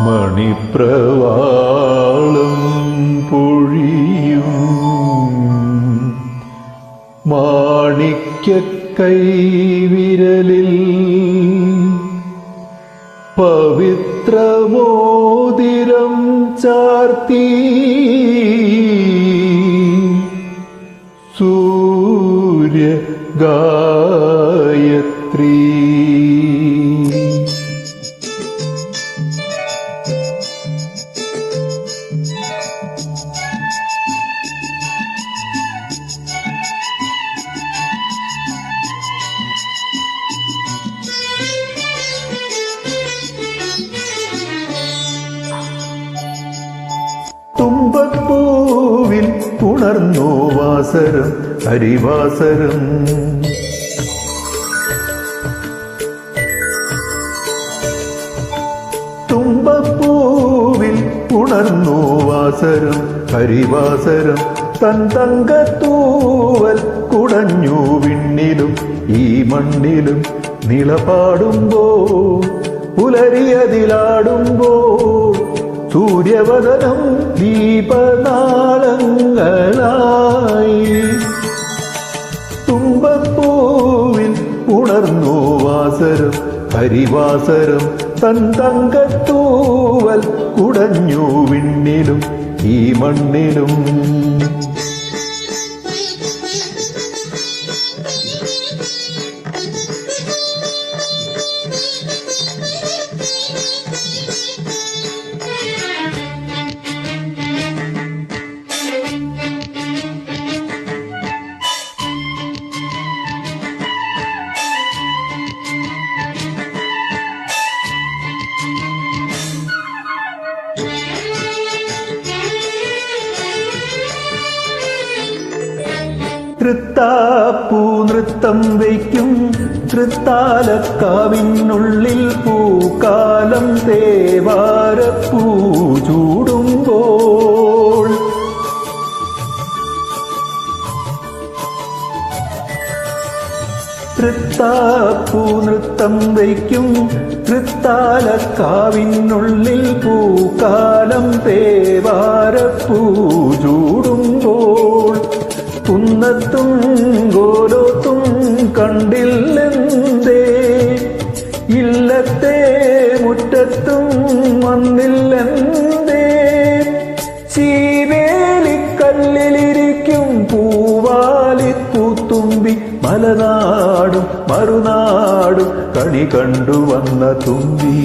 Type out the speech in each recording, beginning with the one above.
മണിപ്രവാളം പൊഴിയും. മാണിക്യ കൈവിരലിൽ പവിത്രമോതിരം ചാർത്തി. സൂര്യ ഗായത്രി ഉണർന്നു വാസരം ഹരിവാസരം. തുമ്പപ്പൂവിൽ പുണർന്നോ വാസരം ഹരിവാസരം. തൻ തങ്കത്തൂവൽ കുടഞ്ഞു വിണ്ണിലും ഈ മണ്ണിലും നിളപാടുമ്പോ പുലരിയതിലാടുമ്പോ സൂര്യവദനം ദീപനാളങ്ങളായി തുമ്പപ്പൂവിൽ ഉണർന്നു വാസരം ഹരിവാസരം തൻ തങ്കത്തൂവൽ കുടഞ്ഞു വിണ്ണിലും ഈ മണ്ണിലും. തൃത്താപ്പൂ നൃത്തം വയ്ക്കും. തൃത്താലക്കാവിനുള്ളിൽ പൂക്കാലം തേവാരപ്പൂ ചൂടുമ്പോൾ. തൃത്താപ്പൂ നൃത്തം വയ്ക്കും. തൃത്താലക്കാവിനുള്ളിൽ പൂക്കാലം തേവാരപ്പൂ കുന്നത്തും ഗോലോത്തും കണ്ടില്ലെന്തേ? ഇല്ലത്തെ മുറ്റത്തും വന്നില്ലെന്തേ? ചീവേലിക്കല്ലിലിരിക്കും പൂവാലി പൂത്തുമ്പി മലനാടും മറുനാടും കണി കണ്ടുവന്ന തുമ്പി.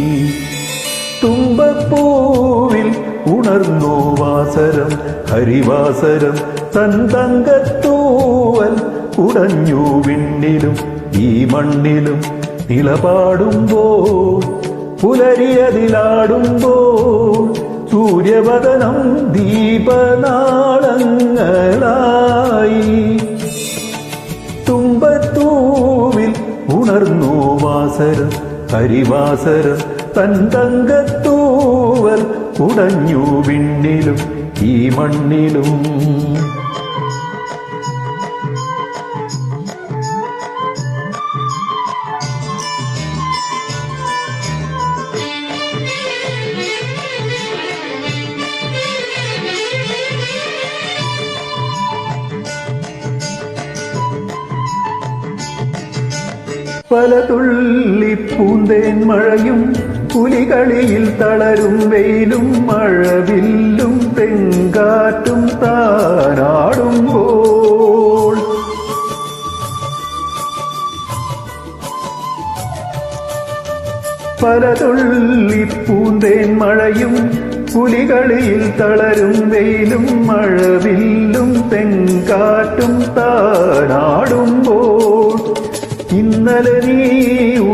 തുമ്പപ്പൂവിൽ ഉണർന്നു വാസരം ഹരിവാസരം തൻ തങ്കത്തൂവൽ ഉടഞ്ഞു വിണ്ണിലും ഈ മണ്ണിലും നിലപാടുമ്പോൾ പുലരിയതിലാടുമ്പോൾ സൂര്യവദനം ദീപനാളങ്ങളായി. തുമ്പത്തൂവിൽ ഉണർന്നോ വാസരം ഹരിവാസരം തൻ കുടഞ്ഞു വിണ്ണിലും ഈ മണ്ണിലും. പല തുള്ളി പൂന്തേൻ മഴയും പുലികളിയിൽ തളരും വെയിലും മഴവില്ലും തെങ്കാറ്റും താനാടുമ്പോൾ. പലതുള്ളിപ്പൂന്തേൻ പൂന്തേൻ മഴയും പുലികളിയിൽ തളരും വെയിലും മഴവില്ലും തെങ്കാറ്റും താനാടുമ്പോൾ. ഇന്നലെ നീ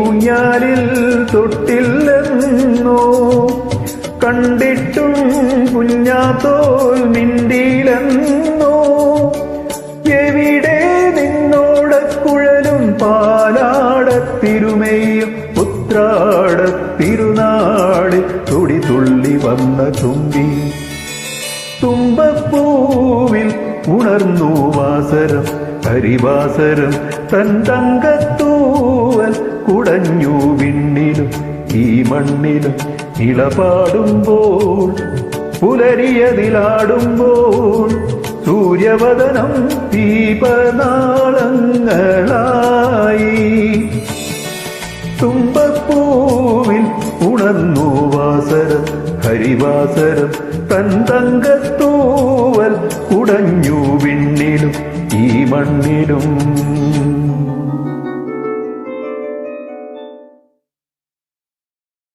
ഊഞ്ഞാലിൽ തൊട്ടില്ലെന്നോ കണ്ടിട്ടും കുഞ്ഞാത്തോൽ മിണ്ടിയിലെന്നോ. എവിടെ നിന്നോടക്കുഴലും പാലാടത്തിരുമയും ഉത്രാടത്തിരുനാട് തുടി തുള്ളി വന്ന തുമ്പി. തുമ്പപ്പൂവിൽ ഉണർന്നു വാസരം കരിവാസരം തൻ തങ്കത്തൂവൽ കുടഞ്ഞു ഈ മണ്ണിലും ഇളപാടുമ്പോൾ പുലരിയതിലാടുമ്പോൾ സൂര്യവദനം ദീപനാളങ്ങളായി തുമ്പപ്പൂവിൽ ഉണർന്നു വാസരം ഹരിവാസരം തൻ തങ്കത്തൂവൽ കുടഞ്ഞു വിണ്ണിലും ഈ മണ്ണിലും.